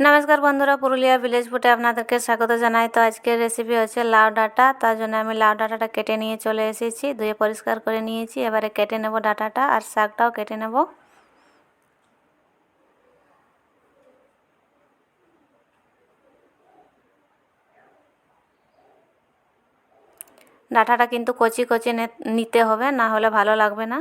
নমস্কার বন্ধুরা, পুরুলিয়া ভিলেজ ফুটে আপনাদেরকে স্বাগত জানাই। তো আজকের রেসিপি হচ্ছে লাউ ডাঁটা। তার জন্য আমি লাউ ডাঁটাটা কেটে নিয়ে চলে এসেছি। ধুয়ে পরিষ্কার করে নিয়েছি। এবারে কেটে নেব ডাঁটাটা আর শাকটাও কেটে নেব। ডাঁটাটা কিন্তু কচি কচি নিতে হবে, না হলে ভালো লাগবে না।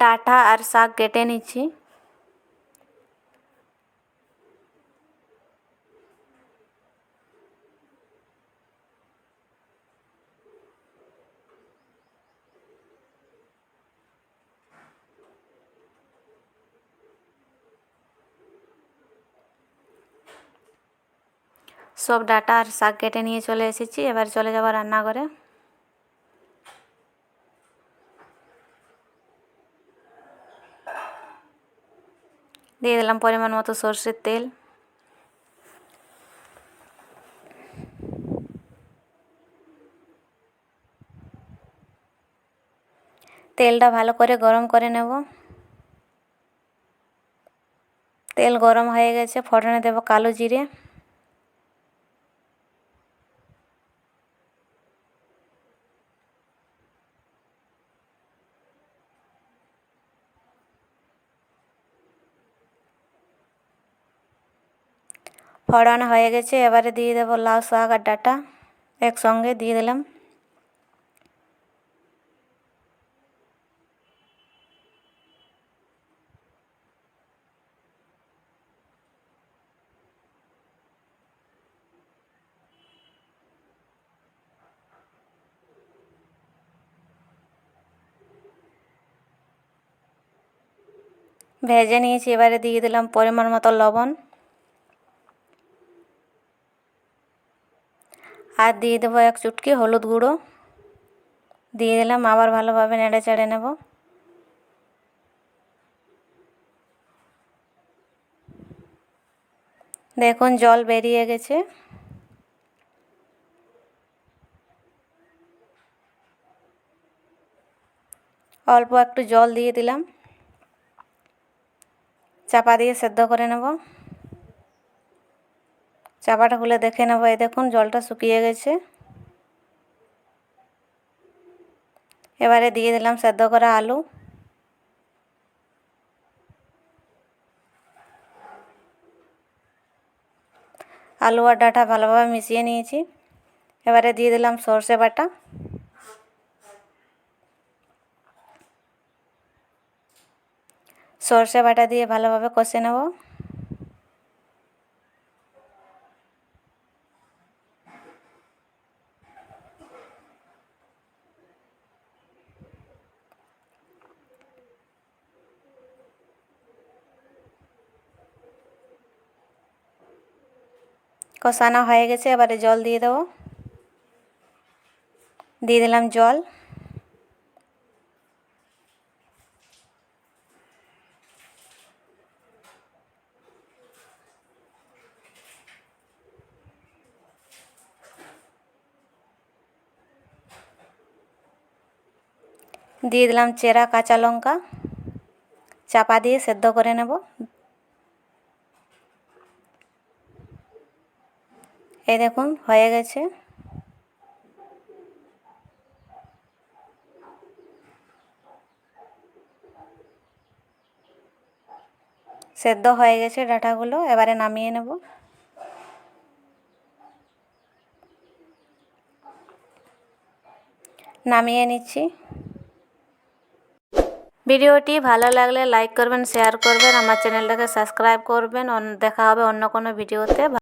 ডাঁটা আর শাক কেটে নিচ্ছি। সব ডাটা আর শাক কেটে নিয়ে চলে এসেছি। এবার চলে যাব রান্নাঘরে। দিয়ে দিলাম পরিমাণ মতো সর্ষের তেল তেলটা ভালো করে গরম করে নেব তেল গরম হয়ে গেছে ফোড়নে দেব কালো জিরে ফড়ানো হয়ে গেছে। এবারে দিয়ে দেবো লাউ, শাক আর ডাটা একসঙ্গে দিয়ে দিলাম। ভেজে নিয়েছি, এবারে দিয়ে দিলাম পরিমাণ মতো লবণ। আর দিয়ে দেবো এক চুটকি হলুদ গুঁড়ো। দিয়ে দিলাম, আবার ভালোভাবে নেড়ে চেড়ে নেব। দেখুন, জল বেরিয়ে গেছে। অল্প একটু জল দিয়ে দিলাম। চাপা দিয়ে সেদ্ধ করে নেব। চাপাটা খুলে দেখে নেব। এই দেখুন, জলটা শুকিয়ে গেছে। এবারে দিয়ে দিলাম সেদ্ধ করা আলু। আলু আর ডাঁটা ভালোভাবে মিশিয়ে নিয়েছি। এবারে দিয়ে দিলাম সর্ষে বাটা। সর্ষে বাটা দিয়ে ভালোভাবে কষে নেব। কষানো হয়ে গেছে, এবারে জল দিয়ে দেবো। দিয়ে দিলাম জল। দিয়ে দিলাম চেরা কাঁচা লঙ্কা। চাপা দিয়ে সেদ্ধ করে নেব। এই দেখুন, হয়ে গেছে। সেদ্ধ হয়ে গেছে ডাটাগুলো, এবারে নামিয়ে নেব। নামিয়ে নিচ্ছি। ভিডিওটি ভালো লাগলে লাইক করবেন, শেয়ার করবেন, আমার চ্যানেলটাকে সাবস্ক্রাইব করবেন। দেখা হবে অন্য কোনো ভিডিওতে।